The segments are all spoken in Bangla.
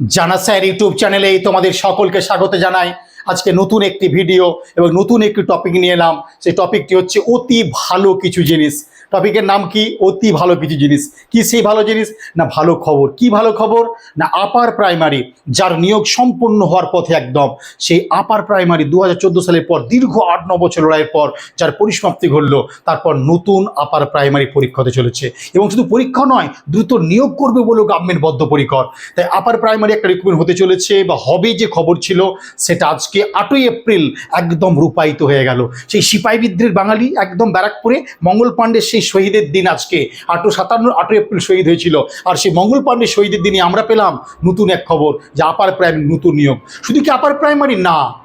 জানা স্যার ইউটিউব চ্যানেলে তোমাদের সকলকে স্বাগত জানাই। আজকে নতুন একটি ভিডিও এবং নতুন একটি টপিক নিয়ে এলাম। সেই টপিকটি হচ্ছে অতি ভালো কিছু জিনিস। টপিকের নাম কি? অতি ভালো কিছু জিনিস। কি সেই ভালো জিনিস? না ভালো খবর। কি ভালো খবর? না আপার প্রাইমারি যার নিয়োগ সম্পূর্ণ হওয়ার পথে একদম। সেই আপার প্রাইমারি দু হাজার চোদ্দ সালের পর, দীর্ঘ আট, ন বছর লড়াইয়ের পর, যার পরিসমাপ্তি ঘটলো, তারপর নতুন আপার প্রাইমারি পরীক্ষা হতে চলেছে। এবং শুধু পরীক্ষা নয়, দ্রুত নিয়োগ করবে বলেও গভর্নমেন্ট বদ্ধপরিকর। তাই আপার প্রাইমারি একটা রিক্রুটমেন্ট হতে চলেছে বা হবে যে খবর ছিল, সেটা আজকে আটই এপ্রিল একদম রূপায়িত হয়ে গেল। সেই সিপাহী বাঙালি একদম ব্যারাকপুরে মঙ্গল পাণ্ডের সেই শহীদের দিন আজকে। আটো সাতান্ন আটই এপ্রিল শহীদ হয়েছিল। আর সেই মঙ্গল পাণ্ডে শহীদের দিনে আমরা পেলাম নতুন এক খবর, যে আপার প্রাইম নতুন নিয়োগ। শুধু কি আপার প্রাইমারি? না।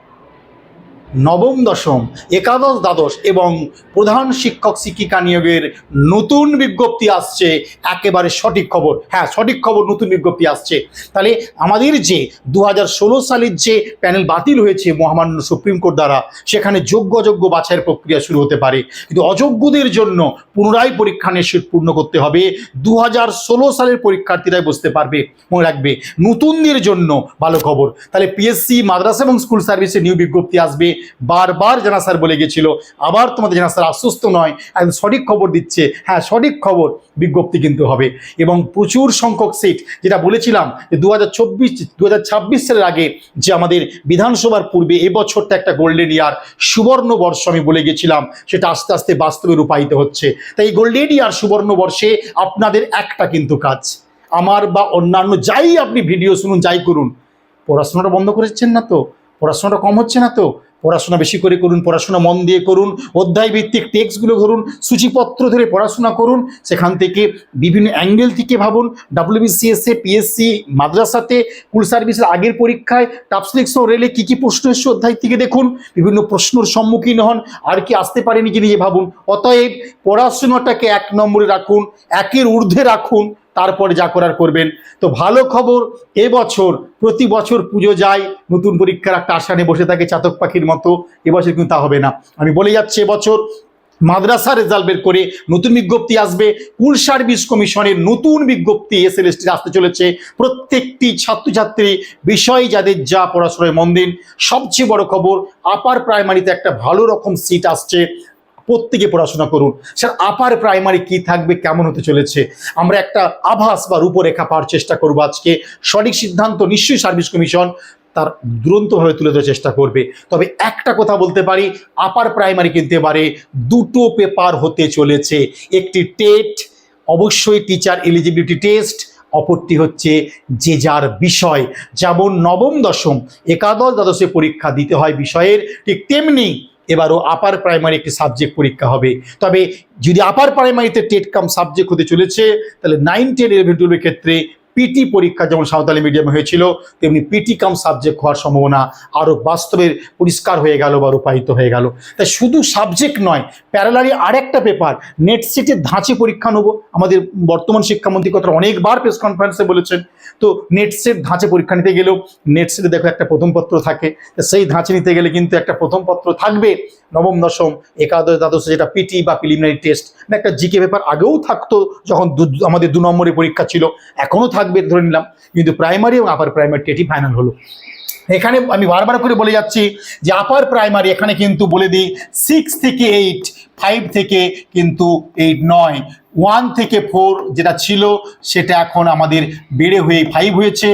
নবম দশম, একাদশ দ্বাদশ এবং প্রধান শিক্ষক শিক্ষিকা নিয়োগের নতুন বিজ্ঞপ্তি আসছে, একেবারে সঠিক খবর। হ্যাঁ সঠিক খবর, নতুন বিজ্ঞপ্তি আসছে। তাহলে আমাদের যে দু হাজার ষোলো সালের যে প্যানেল বাতিল হয়েছে মহামান্য সুপ্রিম কোর্ট দ্বারা, সেখানে যোগ্য অযোগ্য বাছাইয়ের প্রক্রিয়া শুরু হতে পারে। কিন্তু অযোগ্যদের জন্য পুনরায় পরীক্ষা সিট পূর্ণ করতে হবে। দু হাজার ষোলো সালের পরীক্ষার্থীরাই বসতে পারবে। মনে রাখবে, নতুনদের জন্য ভালো খবর। তাহলে পিএসসি মাদ্রাসা এবং স্কুল সার্ভিসে নিউ বিজ্ঞপ্তি আসবে। বারবার জানা স্যার বলে গেছিল আবার তোমাদের জানা স্যার আশ্বস্ত নয়, একদম সঠিক খবর দিচ্ছে। হ্যাঁ সঠিক খবর বিজ্ঞপ্তি কিন্তু হবে। এবং প্রচুর সংখ্যক সিট যেটা বলেছিলাম যে দু হাজার চব্বিশ সালের আগে যে আমাদের বিধানসভার পূর্বে এবছরটা একটা গোল্ডেন ইয়ার সুবর্ণ বর্ষ আমি বলে গেছিলাম সেটা আস্তে আস্তে বাস্তবে রূপায়িত হচ্ছে। তাই এই গোল্ডেন ইয়ার সুবর্ণ বর্ষে আপনাদের একটা কিন্তু কাজ, আমার বা অন্যান্য যাই আপনি ভিডিও শুনুন, যাই করুন, পড়াশোনাটা বন্ধ করেছেন না তো? পড়াশোনাটা কম হচ্ছে না তো? পড়াশোনা বেশি করে করুন, পড়াশোনা মন দিয়ে করুন অধ্যায় ভিত্তিক টেক্সটগুলো ধরুন, সূচিপত্র ধরে পড়াশোনা করুন, সেখান থেকে বিভিন্ন অ্যাঙ্গেল থেকে ভাবুন ডাব্লিউবিসিএসএ পিএসসি মাদ্রাসাতে, কুল সার্ভিসের আগের পরীক্ষায় টাপসলিক্স ও রেলে কী কী প্রশ্ন এসছে অধ্যায় থেকে দেখুন, বিভিন্ন প্রশ্নর সম্মুখীন হন, আর কি আসতে পারেনি কি নিজে ভাবুন। অতএব পড়াশোনাটাকে এক নম্বরে রাখুন, একের ঊর্ধ্বে রাখুন তারপরে যা করার করবেন। তো ভালো খবর এবছর প্রতি বছর পুজো যায়, নতুন পরীক্ষার একটা আশা নিয়ে বসে থাকে চাতক পাখির মতো এবছর কিন্তু তা হবে না। আমি বলে যাচ্ছি এবছর মাদ্রাসা রেজাল্ট বের করে নতুন বিজ্ঞপ্তি আসবে, কুল সার্ভিস কমিশনের নতুন বিজ্ঞপ্তি এসএলএসটি আসতে চলেছে। প্রত্যেকটি ছাত্রছাত্রী বিষয় যাদের যা পড়াশোনায় মন দিন, সবচেয়ে বড় খবর, আপার প্রাইমারিতে একটা ভালো রকম সিট আসছে। প্রত্যেকে পড়াশোনা করুন। স্যার আপার প্রাইমারি কি থাকবে, কেমন হতে চলেছে? আমরা একটা আভাস বা রূপরেখা পাওয়ার চেষ্টা করব আজকে। সঠিক সিদ্ধান্ত নিশ্চয়ই সার্ভিস কমিশন তার দুরন্তভাবে তুলে ধরার চেষ্টা করবে। তবে একটা কথা বলতে পারি আপার প্রাইমারি কিন্তু এবারে দুটো পেপার হতে চলেছে। একটি টেট অবশ্যই টিচার এলিজিবিলিটি টেস্ট অপরটি হচ্ছে যে যার বিষয়। যেমন নবম দশম, একাদশ দ্বাদশে পরীক্ষা দিতে হয় বিষয়ের, ঠিক তেমনি এবারও আপার প্রাইমারি একটি সাবজেক্ট পরীক্ষা হবে। তবে যদি আপার প্রাইমারিতে টেট কাম সাবজেক্ট হতে চলেছে, তাহলে নাইন টেন ইলেভেন টুয়েলভের ক্ষেত্রে পিটি পরীক্ষা যেমন সাঁওতালি মিডিয়ামে হয়েছিল, তেমনি পিটি কাম সাবজেক্ট হওয়ার সম্ভাবনা আরও বাস্তবের পরিষ্কার হয়ে গেল বা রূপায়িত হয়ে গেল। তাই শুধু সাবজেক্ট নয় প্যারালারি আরেকটা পেপার নেট সেটের ধাঁচে পরীক্ষা নেব। আমাদের বর্তমান শিক্ষামন্ত্রী কথা অনেকবার প্রেস কনফারেন্সে বলেছেন। তো নেট সেট ধাঁচে পরীক্ষা নিতে গেলেও নেট সেটে দেখো একটা প্রথম পত্র থাকে। সেই ধাঁচে নিতে গেলে কিন্তু একটা প্রথম পত্র থাকবে। নবম, দশম, একাদশ, দ্বাদশে যেটা পিটি বা প্রিলিমিনারি টেস্ট একটা জিকে পেপার আগেও থাকতো যখন আমাদের দু নম্বরের পরীক্ষা ছিল। এখনও থাকবে। ধরে নিলাম। কিন্তু প্রাইমারি এবং আপার প্রাইমারি এটি ফাইনাল হলো। এখানে আমি বারবার করে বলে যাচ্ছি যে আপার প্রাইমারি এখানে কিন্তু বলে দিই সিক্স থেকে এইট ফাইভ থেকে কিন্তু এইট নয়। ওয়ান থেকে ফোর যেটা ছিল, সেটা এখন আমাদের বেড়ে হয়ে ফাইভ হয়েছে।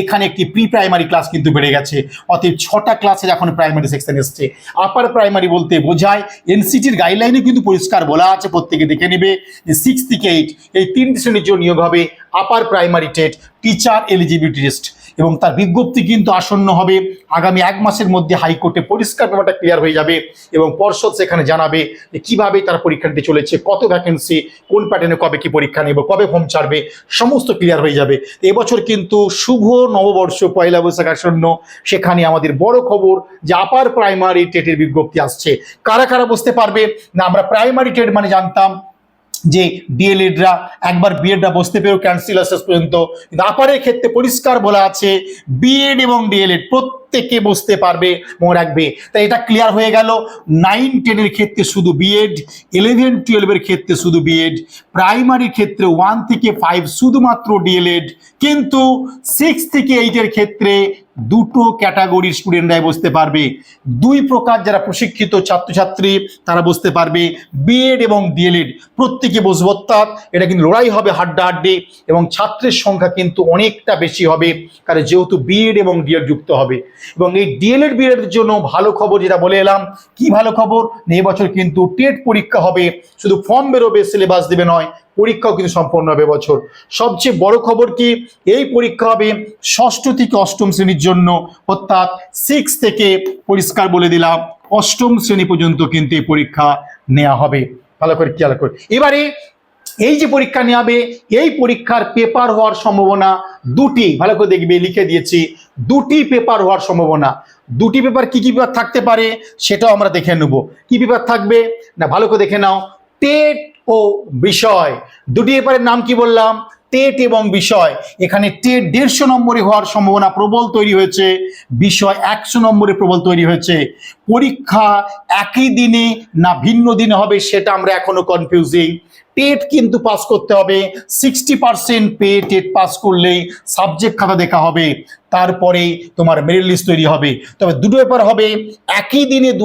এখানে একটি প্রি প্রাইমারি ক্লাস কিন্তু বেড়ে গেছে। অতএব ছটা ক্লাসে এখন প্রাইমারি সেকশন এসছে। আপার প্রাইমারি বলতে বোঝায় এনসিটির গাইডলাইনে কিন্তু পরিষ্কার বলা আছে, প্রত্যেকে দেখে নেবে যে সিক্স থেকে এইট এই তিনটি শ্রেণির জন্য নিয়োগ হবে upper primary TET teacher eligibility test এবং তার বিজ্ঞপ্তি কিন্তু আসন্ন হবে। আগামী এক মাসের মধ্যে হাইকোর্টে পরিষ্কার ব্যাপারটা ক্লিয়ার হয়ে যাবে এবং পর্ষদ সেখানে জানাবে যে কীভাবে তারা পরীক্ষা দিতে চলেছে, কত ভ্যাকেন্সি কোন প্যাটার্নে কবে কি পরীক্ষা নেবে, কবে ফর্ম ছাড়বে, সমস্ত ক্লিয়ার হয়ে যাবে। এবছর কিন্তু শুভ নববর্ষ, পয়লা বৈশাখ আসন্ন। সেখানে আমাদের বড় খবর যে আপার প্রাইমারি টেটের বিজ্ঞপ্তি আসছে। কারা কারা বুঝতে পারবে? না, আমরা প্রাইমারি টেট মানে জানতাম। যে ডিএলএডরা একবার বিএডরা বসতে পেরেও ক্যান্সেল শেষ পর্যন্ত। কিন্তু আপারের ক্ষেত্রে পরিষ্কার বলা আছে বিএড এবং ডিএলএড প্রত্যেকে বসতে পারবে, মনে রাখবে। তাই এটা ক্লিয়ার হয়ে গেল। নাইন টেনের ক্ষেত্রে শুধু বিএড ইলেভেন টুয়েলভের ক্ষেত্রে শুধু বিএড প্রাইমারির ক্ষেত্রে ওয়ান থেকে ফাইভ শুধুমাত্র ডিএলএড কিন্তু সিক্স থেকে এইটের ক্ষেত্রে দুটো ক্যাটাগরির স্টুডেন্টরাই বসতে পারবে। দুই প্রকার যারা প্রশিক্ষিত ছাত্রছাত্রী, তারা বসতে পারবে। বিএড এবং ডিএলএড প্রত্যেকে বসবো। অর্থাৎ এটা কিন্তু লড়াই হবে হাড্ডাহাড্ডি এবং ছাত্রের সংখ্যা কিন্তু অনেকটা বেশি হবে। কারণ যেহেতু বিএড এবং ডিএড যুক্ত হবে। এবং এই ডিএলএড বিএড এর জন্য ভালো খবর যেটা বলে এলাম, কি ভালো খবর? এবছর কিন্তু টেট পরীক্ষা হবে। শুধু ফর্ম বেরোবে সিলেবাস দেবে নয় পরীক্ষাও কিন্তু সম্পন্ন হবে বছর সবচেয়ে বড় খবর কি? এই পরীক্ষা হবে ষষ্ঠ থেকে অষ্টম শ্রেণির জন্য। অর্থাৎ সিক্স থেকে পরিষ্কার বলে দিলাম, অষ্টম শ্রেণি পর্যন্ত কিন্তু এই পরীক্ষা নেওয়া হবে। ভালো করে খেয়াল করে। এবারে এই যে পরীক্ষা নেওয়া হবে, এই পরীক্ষার পেপার হওয়ার সম্ভাবনা দুটি, ভালো করে দেখবে, লিখে দিয়েছি। দুটি পেপার হওয়ার সম্ভাবনা। দুটি পেপার কি কি পেপার থাকতে পারে সেটাও আমরা দেখে নেব। কি পেপার থাকবে? না, ভালো করে দেখে নাও। টেট ও বিষয়। দুটি এপারের নাম কি বললাম? টেট এবং বিষয়। এখানে টেট দেড়শো নম্বরে হওয়ার সম্ভাবনা প্রবল তৈরি হয়েছে। বিষয় একশো নম্বরে প্রবল তৈরি হয়েছে। পরীক্ষা একই দিনে না ভিন্ন দিনে হবে সেটা আমরা এখনও কনফিউজিং টেট কিন্তু পাস করতে হবে সিক্সটি পার্সেন্ট পে টেট পাস করলেই সাবজেক্ট খাতা দেখা হবে, তারপরে তোমার মেরিট লিস্ট তৈরি হবে। তবে দুটো ব্যাপার হবে, একই দিনে দু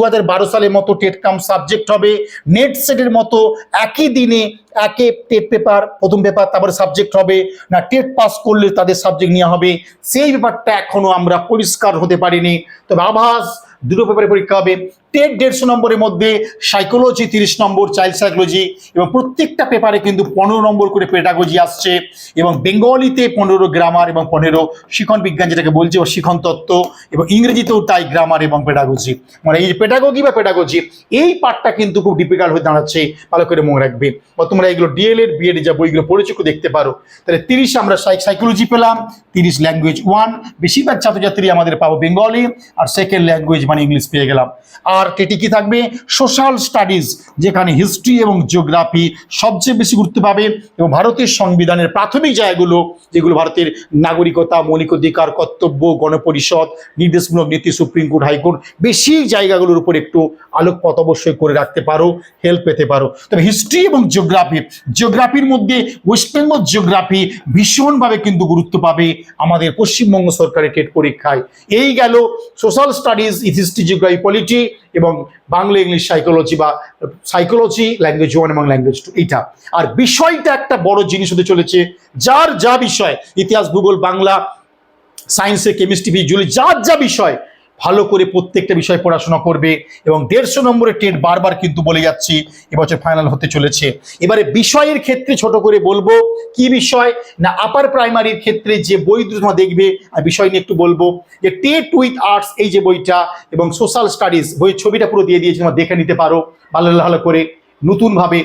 সালের মতো টেট কাম সাবজেক্ট হবে নেট সেটের মতো একই দিনে একে টেট পেপার প্রথম পেপার তারপরে সাবজেক্ট হবে, না টেট পাস করলে তাদের সাবজেক্ট নেওয়া হবে। সেই ব্যাপারটা এখনও আমরা পরিষ্কার হতে পারিনি। তবে আভাস দুটো পেপারে পরীক্ষা হবে। টেট দেড়শো নম্বরের মধ্যে সাইকোলজি তিরিশ নম্বর চাইল্ড সাইকোলজি এবং প্রত্যেকটা পেপারে কিন্তু পনেরো নম্বর করে পেডাগোজি আসছে এবং বেঙ্গলিতে পনেরো গ্রামার এবং পনেরো শিখন বিজ্ঞান যেটাকে বলছে ও শিখন তত্ত্ব এবং ইংরেজিতেও তাই গ্রামার এবং পেডাগোজি মানে এই যে পেডাগোগি বা পেডাগোজি এই পার্টটা কিন্তু খুব ডিফিকাল্ট হয়ে দাঁড়াচ্ছে, ভালো করে মনে রাখবে। বা তোমরা এগুলো ডিএলএড বিএড যা বইগুলো পড়েছো দেখতে পারো। তাহলে তিরিশ আমরা সাইকোলজি পেলাম, তিরিশ ল্যাঙ্গুয়েজ ওয়ান বেশিরভাগ ছাত্রছাত্রী আমাদের পাবো বেঙ্গলি, আর সেকেন্ড ল্যাঙ্গুয়েজ মানে ইংলিশ পেয়ে গেলাম। আর টেটি কি থাকবে? সোশ্যাল স্টাডিজ যেখানে হিস্ট্রি এবং জিওগ্রাফি সবচেয়ে বেশি গুরুত্ব পাবে এবং ভারতের সংবিধানের প্রাথমিক জায়গাগুলো, যেগুলো ভারতের নাগরিকতা, মৌলিক অধিকার, কর্তব্য, গণপরিষদ, নির্দেশমূলক নীতি সুপ্রিম কোর্ট হাইকোর্ট বেশি জায়গাগুলোর উপর একটু আলোকপাত অবশ্যই করে রাখতে পারো হেল্প পেতে পারো। তবে হিস্ট্রি এবং জিওগ্রাফি জিওগ্রাফির মধ্যে ওয়েস্ট বেঙ্গল জিওগ্রাফি ভীষণভাবে কিন্তু গুরুত্ব পাবে আমাদের পশ্চিমবঙ্গ সরকারের টেট পরীক্ষায়। এই গেল social studies history geography polity এবং বাংলা ইংলিশ সাইকোলজি বা সাইকোলজি ল্যাঙ্গুয়েজ ওয়ান এবং ল্যাঙ্গুয়েজ টু এইটা। আর বিষয়টা একটা বড় জিনিস হতে চলেছে, যার যা বিষয়, ইতিহাস, ভূগোল, বাংলা সায়েন্সে কেমিস্ট্রি ভিজুয়ালি যার যা বিষয় ভালো করে প্রত্যেকটা বিষয় পড়াশোনা করবে এবং দেড়শো নম্বরের টেট বারবার কিন্তু বলে যাচ্ছি, এবছর ফাইনাল হতে চলেছে। এবারে বিষয়ের ক্ষেত্রে ছোট করে বলব, কি বিষয়? না আপার প্রাইমারির ক্ষেত্রে যে বই তোমরা দেখবে, আর বিষয় নিয়ে একটু বলব। যে টেট উইথ আর্টস এই যে বইটা এবং সোশ্যাল স্টাডিজ, বইয়ের ছবিটা পুরো দিয়ে দিয়েছি, তোমরা দেখে নিতে পারো। ভালো ভালো করে নতুনভাবে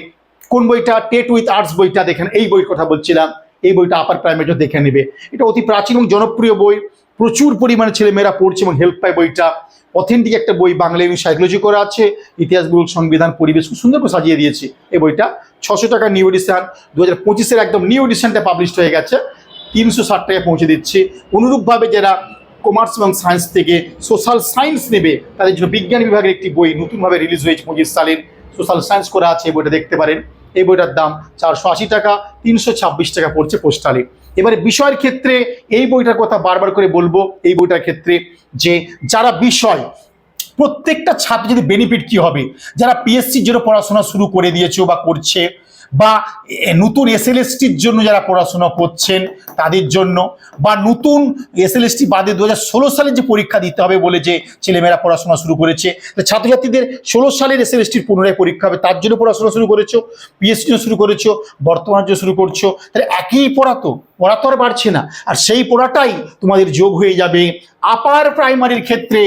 কোন বইটা? টেট উইথ আর্টস বইটা দেখেন, এই বইয়ের কথা বলছিলাম, এই বইটা আপার প্রাইমারিটা দেখে নেবে। এটা অতি প্রাচীন এবং জনপ্রিয় বই। প্রচুর পরিমাণে ছেলেমেয়েরা পড়ছে এবং হেল্প পায় বইটা। অথেন্টিক একটা বই বাংলা এবং সাইকোলজি করা আছে। ইতিহাস ভূগোল সংবিধান, পরিবেশ খুব সুন্দর করে সাজিয়ে দিয়েছে এই বইটা। ছশো টাকা নিউ এডিশন দু হাজার পঁচিশের একদম নিউ এডিশনটা পাবলিশ হয়ে গেছে। তিনশো ষাট টাকায় পৌঁছে দিচ্ছি। অনুরূপভাবে যারা কমার্স এবং সায়েন্স থেকে সোশ্যাল সায়েন্স নেবে, তাদের জন্য বিজ্ঞান বিভাগের একটি বই নতুনভাবে রিলিজ হয়েছে পঁচিশ সালের। সোশ্যাল সায়েন্স করা আছে এই বইটা, দেখতে পারেন। এই বইটার দাম চারশো আশি টাকা, তিনশো ছাব্বিশ টাকা পড়ছে পোস্টালে। এবারে বিষয়ের ক্ষেত্রে এই বইটার কথা বারবার করে বলব, এই বইটার ক্ষেত্রে যে যারা বিষয়, প্রত্যেকটা ছাত্র যদি বেনিফিট কি হবে? যারা পিএসসির জন্য পড়াশোনা শুরু করে দিয়েছ বা করছে, বা নতুন এসএলএসটির জন্য যারা পড়াশোনা করছেন তাদের জন্য, বা নতুন এসএলএসটি বাদে দু হাজার ষোলো সালে যে পরীক্ষা দিতে হবে বলে যে ছেলেমেয়েরা পড়াশোনা শুরু করেছে ছাত্রছাত্রীদের ষোলো সালের এসএলএসটির পুনরায় পরীক্ষা হবে, তার জন্য পড়াশোনা শুরু করেছ পিএসসি শুরু করেছ, বর্তমান জন্য শুরু করছ, তাহলে একই পড়া তো পড়া তো আর বাড়ছে না। আর সেই পড়াটাই তোমাদের যোগ হয়ে যাবে। আপার প্রাইমারির ক্ষেত্রে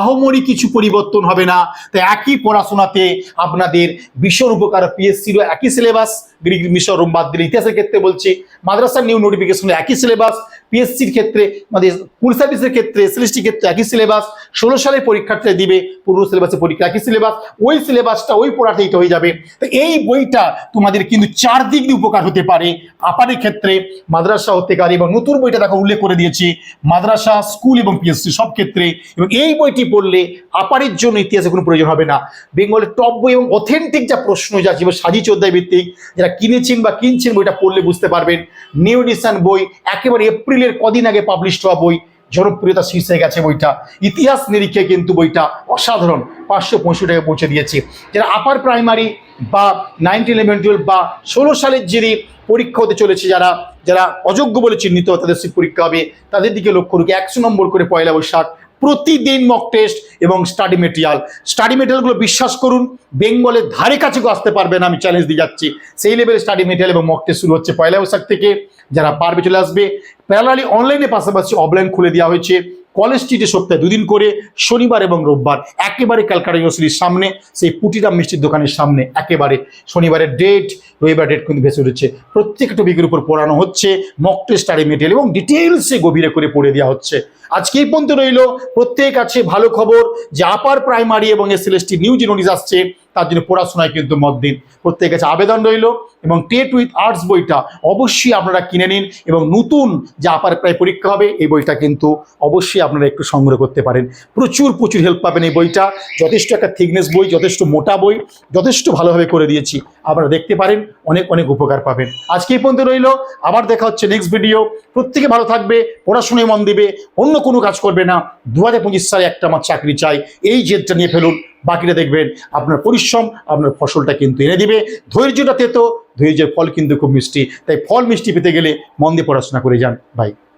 আহমরি কিছু পরিবর্তন হবে না। তাই একই পড়াশোনাতে আপনাদের বিশ্বর উপকার পিএসসিরও একই সিলেবাস গ্রিক মিশর, রোম বাদ দিলে ইতিহাসের ক্ষেত্রে বলছি, মাদ্রাসার নিউ নোটিফিকেশন একই সিলেবাস পিএসসির ক্ষেত্রে, আমাদের স্কুল সার্ভিসের ক্ষেত্রে এসএলএসটির ক্ষেত্রে একই সিলেবাস ষোলো সালে পরীক্ষার্থীরা দিবে, পূর্ব সিলেবাসে পরীক্ষা একই সিলেবাস ওই সিলেবাসটা ওই পড়াতেই হয়ে যাবে। তো এই বইটা তোমাদের কিন্তু চার দিক দিয়ে উপকার হতে পারে। আপারের ক্ষেত্রে মাদ্রাসা হতে পারে এবং নতুন বইটা দেখো উল্লেখ করে দিয়েছি, মাদ্রাসা স্কুল এবং পিএসসি সব ক্ষেত্রে। এবং এই বইটি পড়লে আপারের জন্য ইতিহাসে কোনো প্রয়োজন হবে না। বেঙ্গলের টপ বই এবং অথেন্টিক যা প্রশ্ন, যা জীবন সাজি চোদ্দায় ভিত্তিক যারা কিনেছেন বা কিনছেন বইটা পড়লে বুঝতে পারবেন। নিউ এডিশন বই, একেবারে এপ্রিলের কদিন আগে পাবলিশ হওয়া বই, জনপ্রিয়তা শীর্ষে গেছে বইটা। ইতিহাস নিরীক্ষে কিন্তু বইটা অসাধারণ, পাঁচশো পঁয়ষট্টি টাকা পৌঁছে দিয়েছে। যারা আপার প্রাইমারি বা নাইনটিন ইলেভেন টুয়েলভ বা ষোলো সালের যিনি পরীক্ষা হতে চলেছে যারা যারা অযোগ্য বলে চিহ্নিত তাদের পরীক্ষা হবে, তাদের দিকে লক্ষ্য রেখে একশো নম্বর করে পয়লা বৈশাখ প্রতিদিন মক টেস্ট এবং স্টাডি মেটেরিয়াল স্টাডি মেটেরিয়ালগুলো বিশ্বাস করুন, বেঙ্গলের ধারে কাছে আসতে পারবে না, আমি চ্যালেঞ্জ দিয়ে যাচ্ছি। সেই লেভেলের স্টাডি মেটেরিয়াল এবং মক টেস্ট শুরু হচ্ছে পয়লা বৈশাখ থেকে। যারা পারবে চলে আসবে। প্যারালি অনলাইনে পাশাপাশি অফলাইন খুলে দেওয়া হয়েছে। কলেজ স্ট্রিটে সপ্তাহে দুদিন করে, শনিবার এবং রোববার। একেবারে ক্যালকাটা ইউনিভার্সিটির সামনে, সেই পুটিরাম মিষ্টির দোকানের সামনে, একেবারে শনিবারের ডেট রবিবার ডেট কিন্তু ভেসে উঠেছে। প্রত্যেকটা টপিকের উপর পড়ানো হচ্ছে মক টেস্ট স্টাডি মেটেরিয়াল এবং ডিটেলসে গভীরে করে পড়ে দেওয়া হচ্ছে। আজকে এই পর্যন্ত রইল। প্রত্যেক আছে ভালো খবর, যে আপার প্রাইমারি এবং এসএলএসটি নিউজ নোটিস আসছে। তার জন্য পড়াশোনায় কিন্তু মত দিন। প্রত্যেক কাছে আবেদন রইল এবং টেট উইথ আর্টস বইটা অবশ্যই আপনারা কিনে নিন এবং নতুন যে আপার প্রায় পরীক্ষা হবে, এই বইটা কিন্তু অবশ্যই আপনারা একটু সংগ্রহ করতে পারেন। প্রচুর প্রচুর হেল্প পাবেন এই বইটা। যথেষ্ট একটা থিকনেস বই, যথেষ্ট মোটা বই, যথেষ্ট ভালোভাবে করে দিয়েছি। আপনারা দেখতে পারেন, অনেক অনেক উপকার পাবেন। আজকে এই পর্যন্ত রইল। আবার দেখা হচ্ছে নেক্সট ভিডিও প্রত্যেকে ভালো থাকবে, পড়াশোনায় মন দিবে, অন্য কোনো কাজ করবে না। দু হাজার পঁচিশ সালে একটা আমার চাকরি চাই। এই জেদটা নিয়ে ফেলুন। বাকিটা দেখবেন আপনার পরিশ্রম, আপনার ফসলটা কিন্তু এনে দিবে। ধৈর্যটা তেতো, ধৈর্যের ফল কিন্তু খুব মিষ্টি। তাই ফল মিষ্টি পেতে গেলে মন দিয়ে পড়াশোনা করে যান বাই